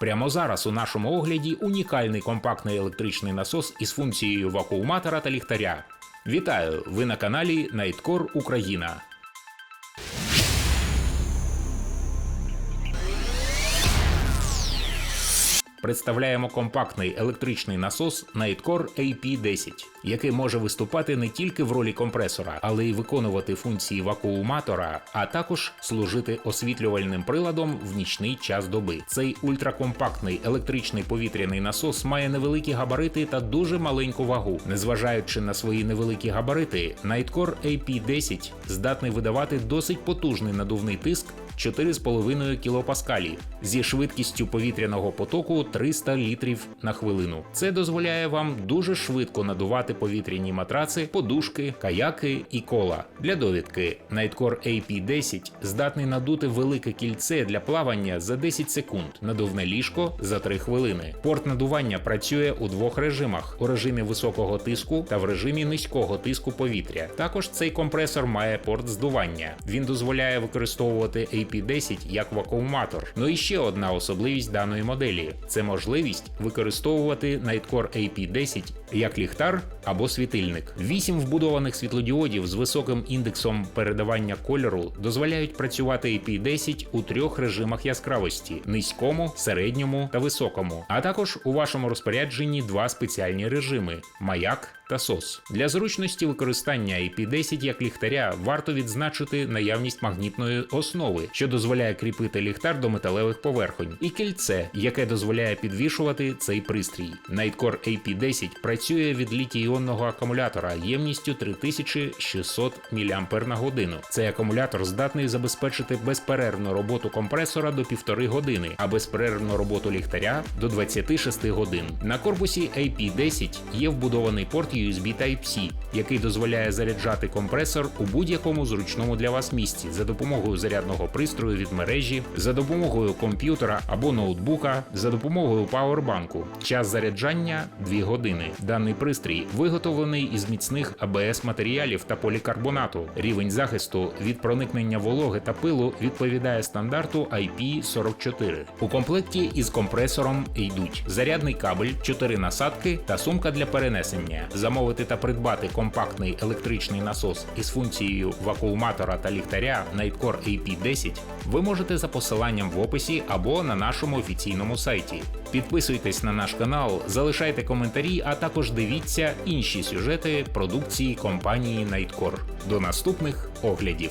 Прямо зараз у нашому огляді унікальний компактний електричний насос із функцією вакууматора та ліхтаря. Вітаю! Ви на каналі Nightcore Україна. Представляємо компактний електричний насос Nightcore AP10, який може виступати не тільки в ролі компресора, але й виконувати функції вакууматора, а також служити освітлювальним приладом в нічний час доби. Цей ультракомпактний електричний повітряний насос має невеликі габарити та дуже маленьку вагу. Незважаючи на свої невеликі габарити, Nightcore AP10 здатний видавати досить потужний надувний тиск 4,5 кілопаскалі зі швидкістю повітряного потоку 300 літрів на хвилину. Це дозволяє вам дуже швидко надувати повітряні матраци, подушки, каяки і кола. Для довідки Nightcore AP10 здатний надути велике кільце для плавання за 10 секунд, надувне ліжко за 3 хвилини. Порт надування працює у двох режимах: у режимі високого тиску та в режимі низького тиску повітря. Також цей компресор має порт здування. Він дозволяє використовувати AP10 як вакууматор. Ну і ще одна особливість даної моделі це можливість використовувати Nightcore AP10 як ліхтар або світильник. Вісім вбудованих світлодіодів з високим індексом передавання кольору дозволяють працювати AP10 у трьох режимах яскравості: низькому, середньому та високому. А також у вашому розпорядженні два спеціальні режими маяк та SOS. Для зручності використання IP10 як ліхтаря варто відзначити наявність магнітної основи, що дозволяє кріпити ліхтар до металевих поверхонь, і кільце, яке дозволяє підвішувати цей пристрій. Nightcore AP10 працює від літій-іонного акумулятора ємністю 3600 мАч. Цей акумулятор здатний забезпечити безперервну роботу компресора до 1,5 години, а безперервну роботу ліхтаря до 26 годин. На корпусі AP10 є вбудований порт USB Type-C, який дозволяє заряджати компресор у будь-якому зручному для вас місці за допомогою зарядного пристрою від мережі, за допомогою комп'ютера або ноутбука, за допомогою павербанку. Час заряджання 2 години. Даний пристрій виготовлений із міцних АБС матеріалів та полікарбонату. Рівень захисту від проникнення вологи та пилу відповідає стандарту IP44. У комплекті із компресором йдуть зарядний кабель, 4 насадки та сумка для перенесення. Замовити та придбати компактний електричний насос із функцією вакууматора та ліхтаря Nightcore AP10 ви можете за посиланням в описі або на нашому офіційному сайті. Підписуйтесь на наш канал, залишайте коментарі, а також дивіться інші сюжети продукції компанії Nightcore. До наступних оглядів.